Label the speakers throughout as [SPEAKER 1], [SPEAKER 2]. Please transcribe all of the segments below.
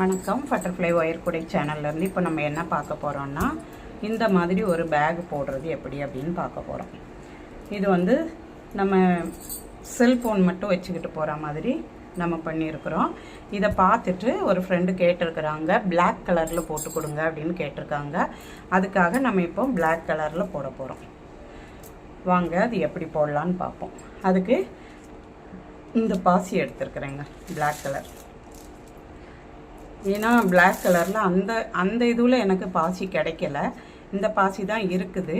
[SPEAKER 1] வணக்கம். Butterfly wire குடை சேனல்லேருந்து இப்போ நம்ம என்ன பார்க்க போகிறோம்னா இந்த மாதிரி ஒரு பேக் போடுறது எப்படி அப்படின்னு பார்க்க போகிறோம் இது வந்து நம்ம செல்ஃபோன் மட்டும் வச்சுக்கிட்டு போகிற மாதிரி நம்ம பண்ணியிருக்கிறோம். இதை பார்த்துட்டு ஒரு ஃப்ரெண்டு கேட்டிருக்கிறாங்க பிளாக் கலரில் போட்டு கொடுங்க அப்படின்னு கேட்டிருக்காங்க. அதுக்காக நம்ம இப்போ பிளாக் கலரில் போட போகிறோம் வாங்க அது எப்படி போடலான்னு பார்ப்போம். அதுக்கு இந்த பாசி எடுத்துருக்குறேங்க பிளாக் கலர் ஏன்னா பிளாக் கலரில் அந்த அந்த இதுவில் எனக்கு பாசி கிடைக்கல. இந்த பாசி தான் இருக்குது.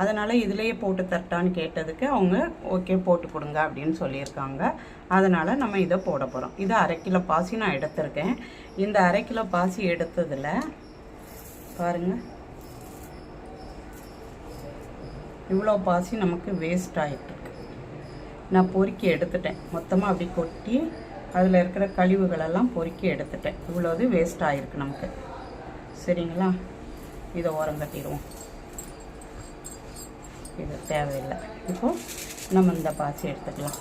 [SPEAKER 1] அதனால் இதுலேயே போட்டு தரட்டான்னு கேட்டதுக்கு அவங்க ஓகே போட்டு கொடுங்க அப்படின்னு சொல்லியிருக்காங்க. அதனால் நம்ம இதை போட போகிறோம் இது அரை கிலோ பாசி நான் எடுத்திருக்கேன். இந்த அரை கிலோ பாசி எடுத்ததில் பாருங்கள் இவ்வளோ பாசி நமக்கு வேஸ்ட் ஆகிட்டுருக்கு நான் பொறுக்கி எடுத்துட்டேன். மொத்தமாக அப்படி கொட்டி அதில் இருக்கிற கழிவுகளெல்லாம் பொறுக்கி எடுத்துட்டேன். இவ்வளோது வேஸ்ட் ஆகிருக்கு நமக்கு. சரிங்களா? இதை ஓரம் கட்டிடுவோம். இது தேவையில்லை. இப்போது நம்ம இந்த பாசி எடுத்துக்கலாம்.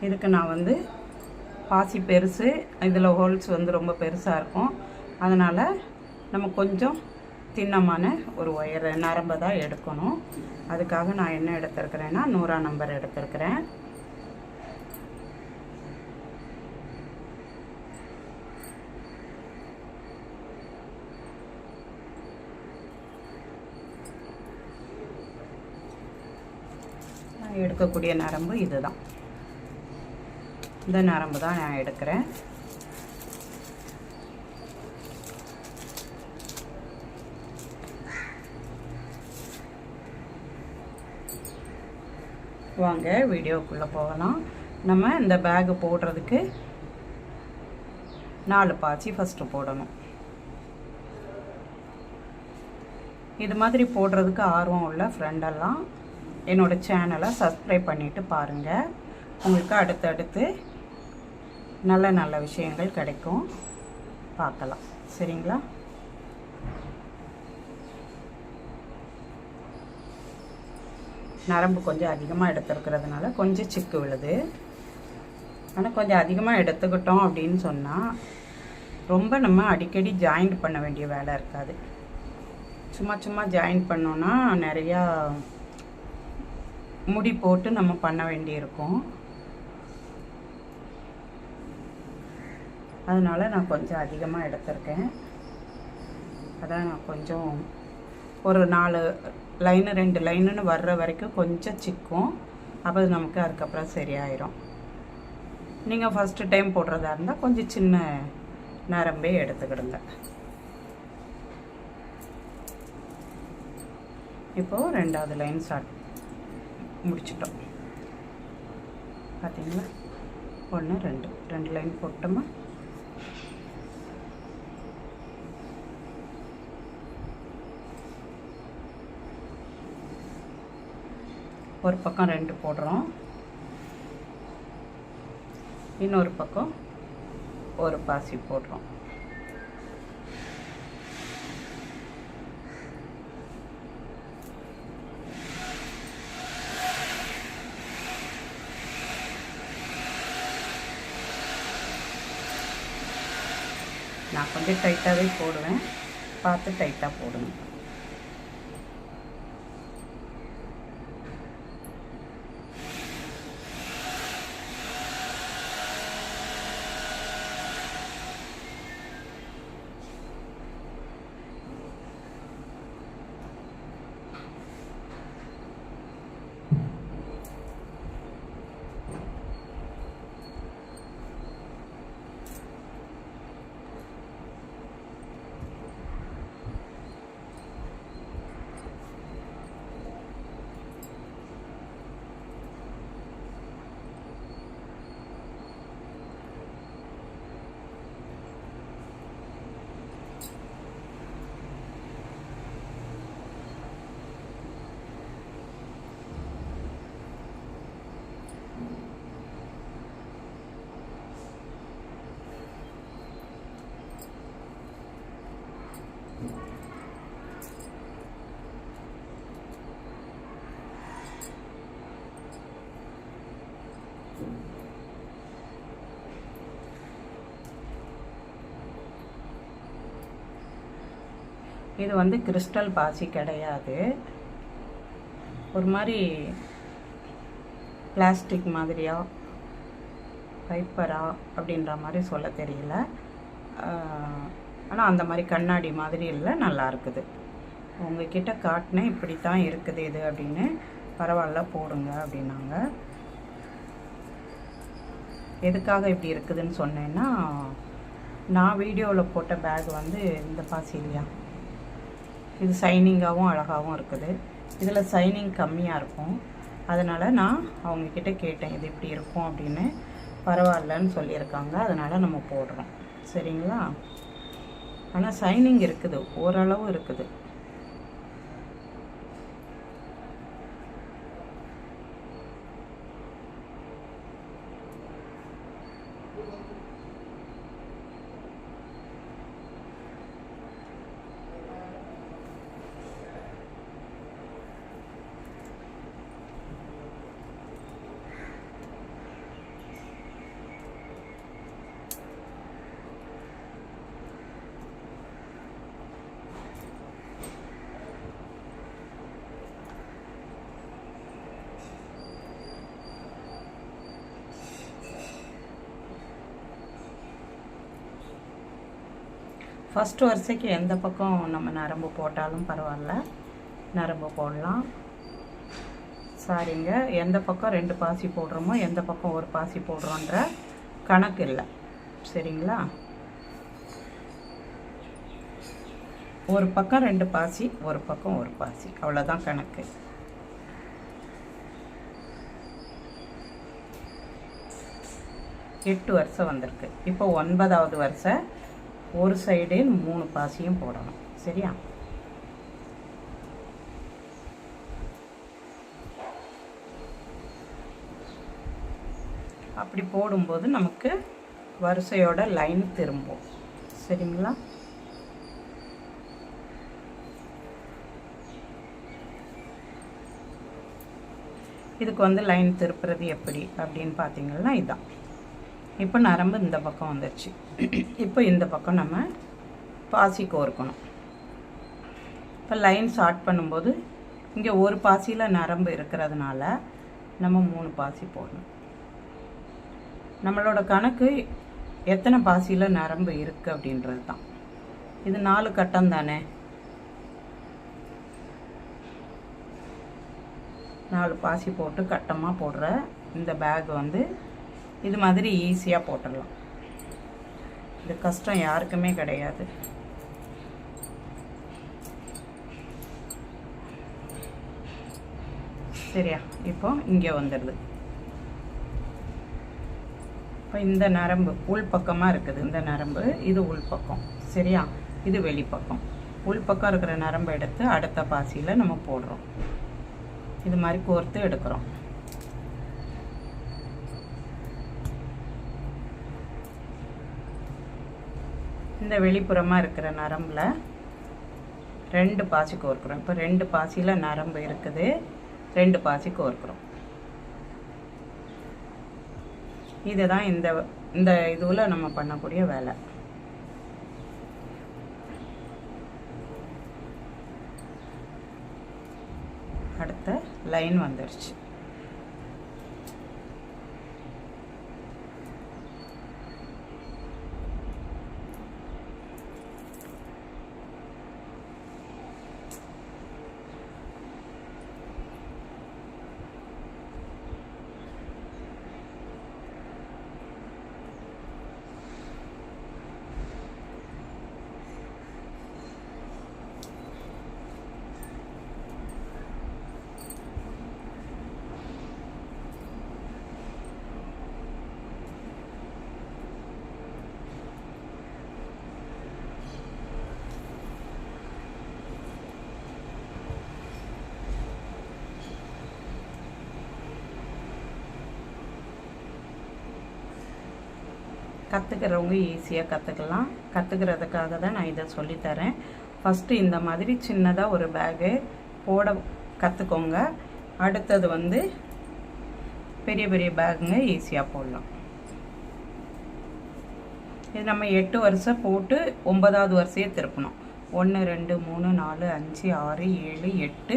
[SPEAKER 1] இதுக்கு நான் வந்து பாசி பெருசு இதில் ஹோல்ஸ் வந்து ரொம்ப பெருசாக இருக்கும். அதனால் நம்ம கொஞ்சம் திண்ணமான ஒரு ஒயர் நரம்பை தான் எடுக்கணும். அதுக்காக நான் என்ன எடுத்திருக்கிறேன்னா நூறா நம்பர் எடுத்திருக்கிறேன். நான் எடுக்கக்கூடிய நரம்பு இதுதான். இந்த நரம்பு தான் நான் எடுக்கிறேன். வாங்க வீடியோக்குள்ளே போகலாம். நம்ம இந்த பேகு போடுறதுக்கு நாலு பாச்சி ஃபஸ்ட்டு போடணும். இது மாதிரி போடுறதுக்கு ஆர்வம் உள்ள ஃப்ரெண்டெல்லாம் என்னோடய சேனலை சப்ஸ்கிரைப் பண்ணிவிட்டு பாருங்கள் உங்களுக்கு அடுத்தடுத்து நல்ல நல்ல விஷயங்கள் கிடைக்கும். பார்க்கலாம். சரிங்களா? நரம்பு கொஞ்சம் அதிகமாக எடுத்துருக்கிறதுனால கொஞ்சம் சிக்கு விழுது. ஆனால் கொஞ்சம் அதிகமாக எடுத்துக்கிட்டோம் அப்படின்னு சொன்னால் ரொம்ப நம்ம அடிக்கடி ஜாயிண்ட் பண்ண வேண்டிய வேலை இருக்காது. சும்மா சும்மா ஜாயின் பண்ணோன்னா நிறையா முடி போட்டு நம்ம பண்ண வேண்டியிருக்கும். அதனால் நான் கொஞ்சம் அதிகமாக எடுத்திருக்கேன். அதான் நான் கொஞ்சம் ஒரு நாலு லைனு ரெண்டு லைனுன்னு வர்ற வரைக்கும் கொஞ்சம் சிக்கும். அப்போ நமக்கு அதுக்கப்புறம் சரியாயிரும். நீங்கள் ஃபஸ்ட்டு டைம் போடுறதா இருந்தால் கொஞ்சம் சின்ன நரம்பே எடுத்துக்கிடுங்க. இப்போது ரெண்டாவது லைன் ஸ்டார்ட் முடிச்சிட்டோம். பார்த்தீங்களா ஒன்று ரெண்டு. ரெண்டு லைன் போட்டோமா? ஒரு பக்கம் ரெண்டு போடுறோம். இன்னொரு பக்கம் ஒரு பாசி போடுறோம். நான் கொஞ்சம் டைட்டாகவே போடுவேன். பார்த்து டைட்டாக போடுங்க. இது வந்து கிறிஸ்டல் பாசி கிடையாது. ஒரு மாதிரி பிளாஸ்டிக் மாதிரியா பைப்பரா அப்படின்ற மாதிரி சொல்ல தெரியல. ஆனால் அந்த மாதிரி கண்ணாடி மாதிரி இல்லை நல்லா இருக்குது. உங்ககிட்ட காட்டினேன் இப்படி தான் இருக்குது இது அப்படின்னு பரவாயில்ல போடுங்க அப்படின்னாங்க. எதுக்காக இப்படி இருக்குதுன்னு சொன்னேன்னா நான் வீடியோவில் போட்ட பேக் வந்து இந்த பாசி இல்லையா? இது சைனிங்காகவும் அழகாகவும் இருக்குது. இதில் சைனிங் கம்மியாக இருக்கும். அதனால் நான் அவங்கக்கிட்ட கேட்டேன் இது இப்படி இருக்கும் அப்படின்னு. பரவாயில்லன்னு சொல்லியிருக்காங்க. அதனால் நம்ம போடுறோம். சரிங்களா? ஆனால் சைனிங் இருக்குது. ஓரளவு இருக்குது. ஃபஸ்ட்டு வரிசைக்கு எந்த பக்கம் நம்ம நரம்பு போட்டாலும் பரவாயில்ல. நரம்பு போடலாம். சாரிங்க. எந்த பக்கம் ரெண்டு பாசி போடுறோமோ எந்த பக்கம் ஒரு பாசி போடுறோன்ற கணக்கு இல்லை. சரிங்களா? ஒரு பக்கம் ரெண்டு பாசி ஒரு பக்கம் ஒரு பாசி. அவ்வளோதான் கணக்கு. எட்டு வருஷம் வந்திருக்கு. இப்போ ஒன்பதாவது வருஷம் ஒரு சைடு மூணு பாசியும் போடணும். சரியா? அப்படி போடும்போது நமக்கு வரிசையோட லைன் திரும்பும். சரிங்களா? இதுக்கு வந்து லைன் திருப்புறது எப்படி அப்படின்னு பார்த்தீங்கன்னா இதுதான் இப்போ நரம்பு இந்த பக்கம் வந்துடுச்சு இப்போ இந்த பக்கம் நம்ம பாசி கோர்க்கணும் இப்போ லைன் ஸ்டார்ட் பண்ணும்போது இங்கே ஒரு பாசியில் நரம்பு இருக்கிறதுனால நம்ம மூணு பாசி போடணும். நம்மளோட கணக்கு எத்தனை பாசியில் நரம்பு இருக்குது அப்படின்றது தான். இது நாலு கட்டம் தானே? நாலு பாசி போட்டு கட்டமாக போடுற இந்த பேக் வந்து இது மாதிரி ஈஸியாக போட்டுடலாம். இது கஷ்டம் யாருக்குமே கிடையாது. சரியா? இப்போ இங்கே வந்துடுது. இப்போ இந்த நரம்பு உள்பக்கமாக இருக்குது. இந்த நரம்பு இது உள்பக்கம் சரியா? இது வெளிப்பக்கம். உள்பக்கம் இருக்கிற நரம்பு எடுத்து அடுத்த பாசியில் நம்ம போடுறோம். இது மாதிரி கோர்த்து எடுக்கிறோம். இந்த வெளிப்புறமாக இருக்கிற நரம்பில் ரெண்டு பாசி கோர்க்குறோம். இப்போ ரெண்டு பாசியில் நரம்பு இருக்குது. ரெண்டு பாசி கோர்க்குறோம். இதுதான் இந்த இந்த இதுவில் நம்ம பண்ணக்கூடிய வேலை. அடுத்த லைன் வந்துடுச்சு கற்றுக்கிறவங்க ஈஸியாக கற்றுக்கலாம் கற்றுக்கிறதுக்காக தான் நான் இதை சொல்லித்தரேன். ஃபஸ்ட்டு இந்த மாதிரி சின்னதாக ஒரு பேகு போட கற்றுக்கோங்க அடுத்தது வந்து பெரிய பெரிய பேகுங்க ஈஸியாக போடலாம். இது நம்ம எட்டு வருஷம் போட்டு ஒன்பதாவது வரிசையை திருப்பணும். ஒன்று ரெண்டு மூணு நாலு அஞ்சு ஆறு ஏழு எட்டு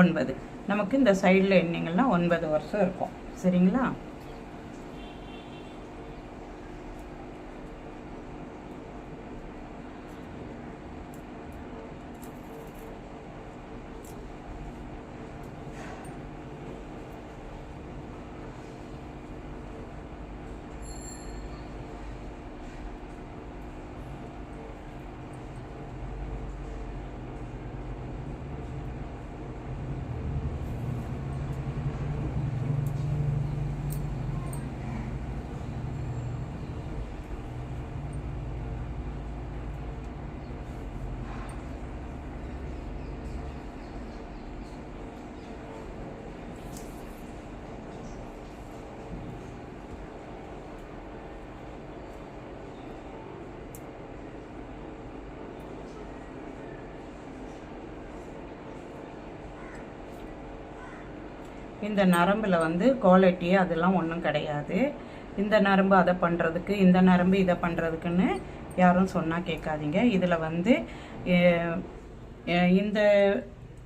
[SPEAKER 1] ஒன்பது. நமக்கு இந்த சைடில் எண்ணிங்கன்னா ஒன்பது வருஷம் இருக்கும். சரிங்களா? இந்த நரம்பில் வந்து குவாலிட்டி அதெல்லாம் ஒன்றும் கிடையாது. இந்த நரம்பு அதை பண்ணுறதுக்கு இந்த நரம்பு இதை பண்ணுறதுக்குன்னு யாரும் சொன்னால் கேட்காதீங்க. இதில் வந்து இந்த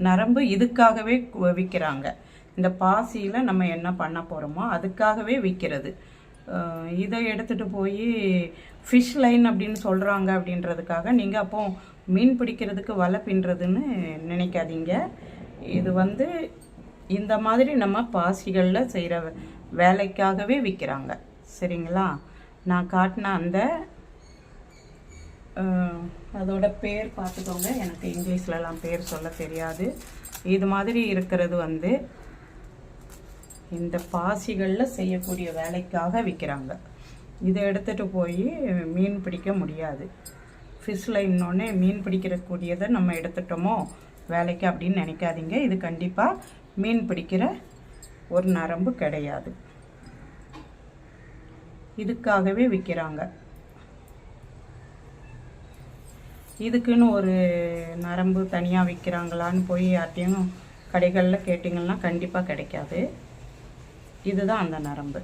[SPEAKER 1] நரம்பு இதுக்காகவே விற்கிறாங்க. இந்த பாசியில் நம்ம என்ன பண்ண போகிறோமோ அதுக்காகவே விற்கிறது. இதை எடுத்துகிட்டு போய் ஃபிஷ் லைன் அப்படின்னு சொல்கிறாங்க அப்படின்றதுக்காக நீங்கள் அப்போ மீன் பிடிக்கிறதுக்கு வலை பின்னுறதுன்னு நினைக்காதீங்க. இது வந்து இந்த மாதிரி நம்ம பாசிகளில் செய்கிற வேலைக்காகவே விற்கிறாங்க சரிங்களா? நான் காட்டின அந்த அதோட பேர் பார்த்துக்கோங்க. எனக்கு இங்கிலீஷ்லலாம் பேர் சொல்ல தெரியாது. இது மாதிரி இருக்கிறது வந்து இந்த பாசிகளில் செய்யக்கூடிய வேலைக்காக விற்கிறாங்க இதை எடுத்துகிட்டு போய் மீன் பிடிக்க முடியாது. ஃபிஷ் லைன்னொடனே மீன் பிடிக்கிறக்கூடியதை நம்ம எடுத்துட்டோமோ? வேலைக்கு அப்படின்னு நினைக்காதீங்க. இது கண்டிப்பாக மீன் பிடிக்கிற ஒரு நரம்பு கிடையாது. இதுக்காகவே விற்கிறாங்க இதுக்குன்னு ஒரு நரம்பு தனியாக விற்கிறாங்களான்னு போய் யார்ட்டையும் கடைகளில் கேட்டிங்கன்னா கண்டிப்பாக கிடைக்காது. இதுதான் அந்த நரம்பு.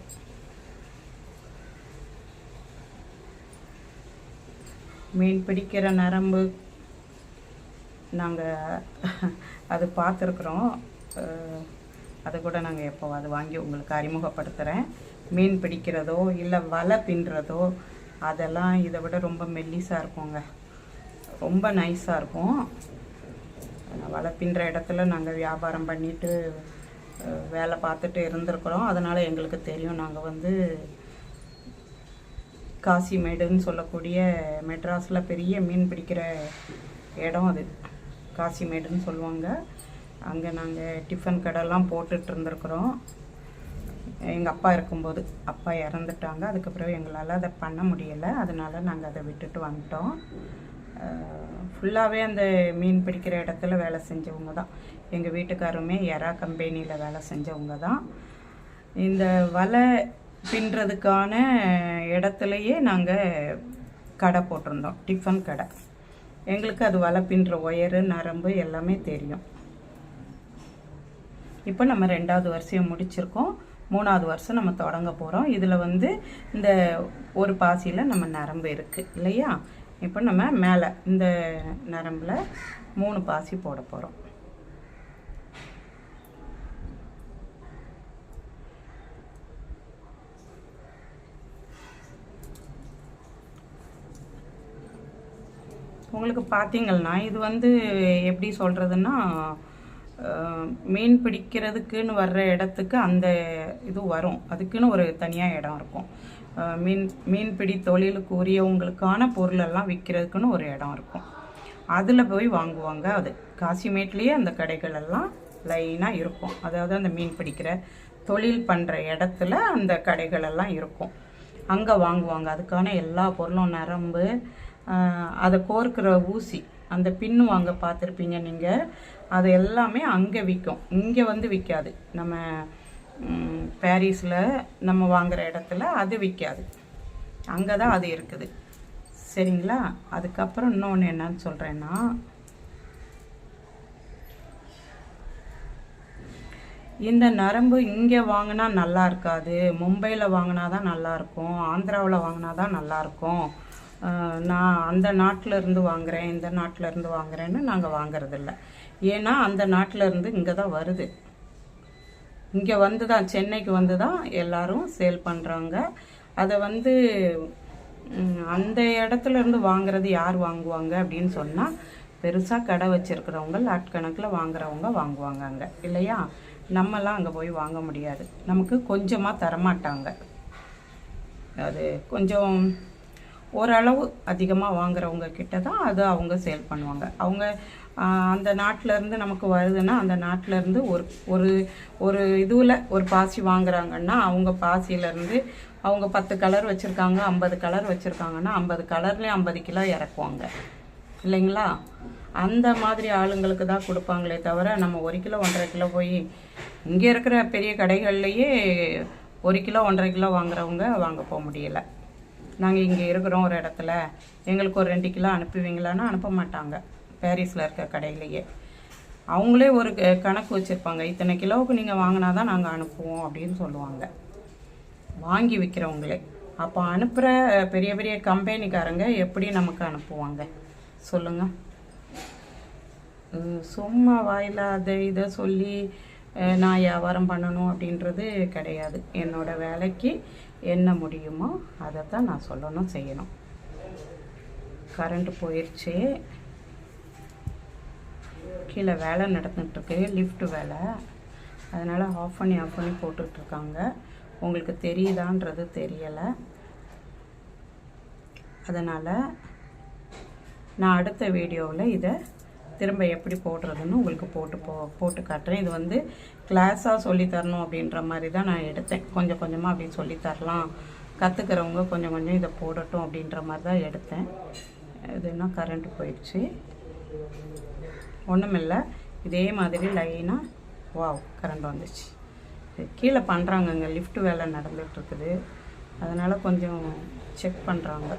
[SPEAKER 1] மீன் பிடிக்கிற நரம்பு நாங்கள் அது பார்த்துருக்குறோம். அதை கூட நாங்கள் எப்போ அது வாங்கி உங்களுக்கு அறிமுகப்படுத்துகிறேன் மீன் பிடிக்கிறதோ இல்லை வலை பின்னுறதோ அதெல்லாம் இதை விட ரொம்ப மெல்லிஸாக இருக்குங்க. ரொம்ப நைஸாக இருக்கும். வலை பின்னுற இடத்துல நாங்கள் வியாபாரம் பண்ணிட்டு வேலை பார்த்துட்டு இருந்திருக்கிறோம். அதனால் எங்களுக்கு தெரியும் நாங்கள் வந்து காசிமேடுன்னு சொல்லக்கூடிய மெட்ராஸில் பெரிய மீன் பிடிக்கிற இடம் அது. காசிமேடுன்னு சொல்லுவாங்க. அங்கே நாங்கள் டிஃபன் கடைலாம் போட்டுட்டு இருந்திருக்கிறோம். எங்கள் அப்பா இருக்கும்போது. அப்பா இறந்துட்டாங்க. அதுக்கப்புறம் எங்களால் அதை பண்ண முடியலை. அதனால் நாங்கள் அதை விட்டுட்டு வந்துட்டோம். ஃபுல்லாகவே அந்த மீன் பிடிக்கிற இடத்துல வேலை செஞ்சவங்க தான். எங்கள் வீட்டுக்காருமே எறா கம்பெனியில் வேலை செஞ்சவங்க தான். இந்த வலை பின்னுறதுக்கான இடத்துலையே நாங்கள் கடை போட்டிருந்தோம். டிஃபன் கடை. எங்களுக்கு அது வலை பின்னுற ஒயரு நரம்பு எல்லாமே தெரியும். இப்போ நம்ம ரெண்டாவது வருஷம் முடிச்சிருக்கோம். மூணாவது வருஷம் நம்ம தொடங்க போகிறோம் இதில் வந்து இந்த ஒரு பாசியில் நம்ம நரம்பு இருக்குது இல்லையா? இப்போ நம்ம மேலே இந்த நரம்பில் மூணு பாசி போட போகிறோம் உங்களுக்கு பார்த்தீங்கன்னா இது வந்து எப்படி சொல்கிறதுன்னா மீன் பிடிக்கிறதுக்குன்னு வர்ற இடத்துக்கு அந்த இது வரும். அதுக்குன்னு ஒரு தனியாக இடம் இருக்கும். மீன் மீன்பிடி தொழிலுக்கு உரியவங்களுக்கான பொருளெல்லாம் விற்கிறதுக்குன்னு ஒரு இடம் இருக்கும். அதில் போய் வாங்குவாங்க. அது காசிமேட்லேயே அந்த கடைகள் எல்லாம் லைனாக இருக்கும். அதாவது அந்த மீன் பிடிக்கிற தொழில் பண்ணுற இடத்துல அந்த கடைகள் எல்லாம் இருக்கும். அங்கே வாங்குவாங்க. அதுக்கான எல்லா பொருளும் நரம்பு அதை கோர்க்கிற ஊசி அந்த பின்னு வாங்க பார்த்துருப்பீங்க நீங்கள் அது எல்லாமே அங்கே விற்கும் இங்கே வந்து விற்காது நம்ம பாரிஸில் நம்ம வாங்குகிற இடத்துல அது விற்காது அங்கே தான் அது இருக்குது. சரிங்களா? அதுக்கப்புறம் இன்னொன்று என்னன்னு சொல்கிறேன்னா இந்த நரம்பு இங்கே வாங்கினா நல்லா இருக்காது. மும்பையில் வாங்கினா தான் நல்லாயிருக்கும் ஆந்திராவில் வாங்கினா தான் நல்லாயிருக்கும் நான் அந்த நாட்டில் இருந்து வாங்குறேன் இந்த நாட்டில் இருந்து வாங்குறேன்னு நாங்கள் வாங்குறதில்ல. ஏன்னா அந்த நாட்டில் இருந்து இங்கே தான் வருது. இங்கே வந்து தான் சென்னைக்கு வந்து தான் எல்லாரும் சேல் பண்ணுறாங்க அதை வந்து அந்த இடத்துல இருந்து வாங்குறது யார் வாங்குவாங்க அப்படின்னு சொன்னால் பெருசாக கடை வச்சுருக்கிறவங்க லாட்கணக்கில் வாங்குறவங்க வாங்குவாங்க அங்கே இல்லையா? நம்மலாம் அங்கே போய் வாங்க முடியாது. நமக்கு கொஞ்சமாக தரமாட்டாங்க. அது கொஞ்சம் ஓரளவு அதிகமாக வாங்குறவங்க கிட்ட தான் அது அவங்க சேல் பண்ணுவாங்க. அவங்க அந்த நாட்டிலேருந்து நமக்கு வருதுன்னா அந்த நாட்டிலேருந்து ஒரு ஒரு ஒரு இதுவில் ஒரு பாசி வாங்குறாங்கன்னா அவங்க பாசியிலேருந்து அவங்க பத்து கலர் வச்சுருக்காங்க ஐம்பது கலர் வச்சுருக்காங்கன்னா ஐம்பது கலர்லேயும் ஐம்பது கிலோ இறக்குவாங்க. இல்லைங்களா? அந்த மாதிரி ஆளுங்களுக்கு தான் கொடுப்பாங்களே தவிர நம்ம ஒரு கிலோ ஒன்றரை கிலோ போய் இங்கே இருக்கிற பெரிய கடைகள்லையே ஒரு கிலோ ஒன்றரை கிலோ வாங்குறவங்க வாங்க போக முடியலை. நாங்கள் இங்கே இருக்கிறோம் ஒரு இடத்துல. எங்களுக்கு ஒரு ரெண்டு கிலோ அனுப்புவீங்களான்னு அனுப்ப மாட்டாங்க. பாரிஸில் இருக்க கடையிலேயே. அவங்களே ஒரு க- கணக்கு வச்சுருப்பாங்க. இத்தனை கிலோவுக்கு நீங்கள் வாங்கினா தான் நாங்கள் அனுப்புவோம் அப்படின்னு சொல்லுவாங்க. வாங்கி விற்கிறவங்களே அப்போ அனுப்புகிற பெரிய பெரிய கம்பெனிக்காரங்க எப்படி நமக்கு அனுப்புவாங்க? சொல்லுங்கள் சும்மா வாயில்லாத இதை சொல்லி நான் வியாபாரம் பண்ணணும் அப்படின்றது கிடையாது. என்னோடய வேலைக்கு என்ன முடியுமோ அதை தான் நான் சொல்லணும் செய்யணும். கரண்ட் போயிடுச்சு கீழே வேலை நடந்துகிட்ருக்கு லிஃப்ட் வேலை. அதனால் ஆஃப் பண்ணி ஆஃப் பண்ணி போட்டுட்ருக்காங்க உங்களுக்கு தெரியுதான்றது தெரியலை. அதனால் நான் அடுத்த வீடியோவில் இதை திரும்ப எப்படி போடுறதுன்னு உங்களுக்கு போட்டு போ போட்டு காட்டுறேன். இது வந்து கிளாஸாக சொல்லித்தரணும் அப்படின்ற மாதிரி தான் நான் எடுத்தேன். கொஞ்சம் கொஞ்சமாக அப்படி சொல்லித்தரலாம். கற்றுக்கிறவங்க கொஞ்சம் கொஞ்சம் இதை போடட்டும் அப்படின்ற மாதிரி தான் எடுத்தேன். இது என்ன கரண்ட் போயிடுச்சு. ஒன்றுமில்லை இதே மாதிரி லைனாக வாவ் கரண்ட் வந்துச்சு. கீழே பண்ணுறாங்கங்க லிஃப்ட் வேலை நடந்துகிட்ருக்குது இருக்குது. அதனால் கொஞ்சம் செக் பண்ணுறாங்க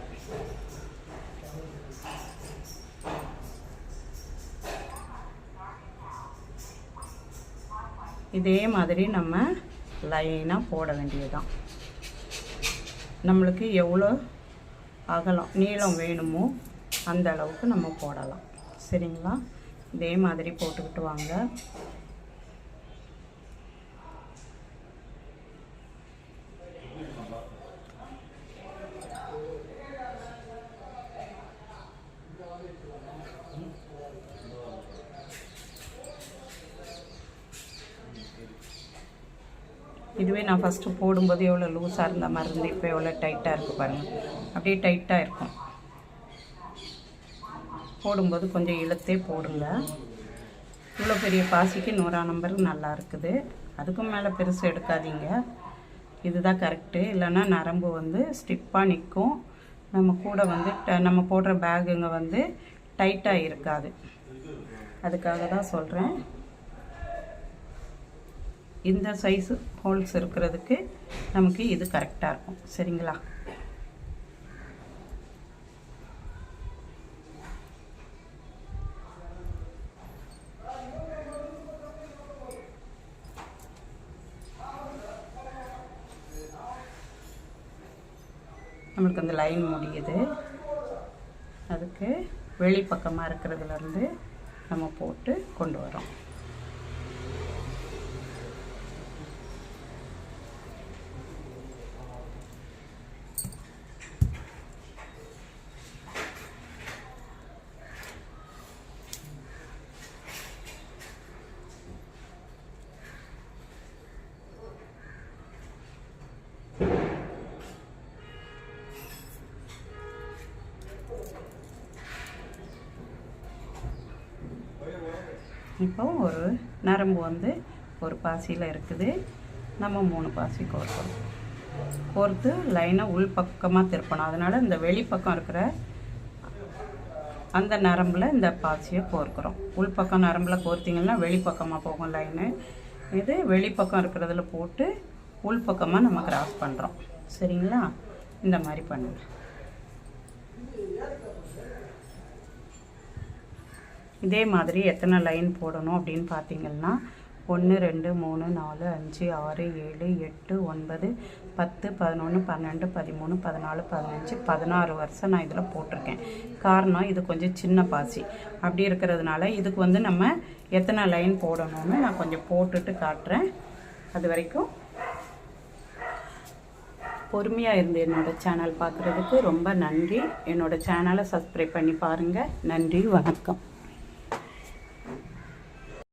[SPEAKER 1] இதே மாதிரி நம்ம லைனாக போட வேண்டியதுதான். நம்மளுக்கு எவ்வளோ அகலம் நீளம் வேணுமோ அந்த அளவுக்கு நம்ம போடலாம். சரிங்களா? இதே மாதிரி போட்டுக்கிட்டு வாங்க. இதுவே நான் ஃபஸ்ட்டு போடும்போது எவ்வளோ லூஸாக இருந்த மாதிரி இருந்து இப்போ எவ்வளோ டைட்டாக இருக்குது பாருங்கள் அப்படியே டைட்டாக இருக்கும். போடும்போது கொஞ்சம் இழுத்தே போடுங்க. இவ்வளோ பெரிய பாசிக்கு நூறா நம்பர் நல்லா இருக்குது. அதுக்கும் மேலே பெருசு எடுக்காதீங்க. இதுதான் கரெக்டு இல்லைன்னா நரம்பு வந்து ஸ்டிப்பாக நிற்கும் நம்ம கூட வந்து ட- நம்ம போடுற பேகுங்க வந்து டைட்டாக இருக்காது. அதுக்காக தான் சொல்கிறேன் இந்த சைஸு ஹோல்ஸ் இருக்கிறதுக்கு நமக்கு இது கரெக்டாக இருக்கும். சரிங்களா? நம்மளுக்கு அந்த லைன் முடியுது. அதுக்கு வெளிப்பக்கமாக இருக்கிறதுலேருந்து நம்ம போட்டு கொண்டு வரோம் இப்போ ஒரு நரம்பு வந்து ஒரு பாசியில் இருக்குது. நம்ம மூணு பாசி கோர்க்கணும். கோர்த்து லைனாக உள் பக்கமாக திருப்பணும். அதனால் இந்த வெளிப்பக்கம் இருக்கிற அந்த நரம்பில் இந்த பாசியை கோர்க்குறோம். உள் பக்கம் நரம்பில் கோர்த்திங்கன்னா வெளிப்பக்கமாக போகும் லைனு. இது வெளிப்பக்கம் இருக்கிறதுல போட்டு உள் பக்கமாக நம்ம கிராஸ் பண்ணுறோம் சரிங்களா? இந்த மாதிரி பண்ணுங்கள் இதே மாதிரி எத்தனை லைன் போடணும் அப்படின்னு பார்த்தீங்கன்னா ஒன்று ரெண்டு மூணு நாலு அஞ்சு ஆறு ஏழு எட்டு ஒன்பது பத்து பதினொன்று பன்னெண்டு பதிமூணு பதினாலு பதினஞ்சு பதினாறு வருஷம் நான் இதில் போட்டிருக்கேன். காரணம் இது கொஞ்சம் சின்ன பாசி. அப்படி இருக்கிறதுனால இதுக்கு வந்து நம்ம எத்தனை லைன் போடணும்னு நான் கொஞ்சம் போட்டுட்டு காட்டுறேன். அது வரைக்கும் பொறுமையாக இருந்து என்னோட சேனல் பார்க்குறதுக்கு ரொம்ப நன்றி. என்னோட சேனலை சப்ஸ்கிரைப் பண்ணி பாருங்கள் நன்றி வணக்கம்.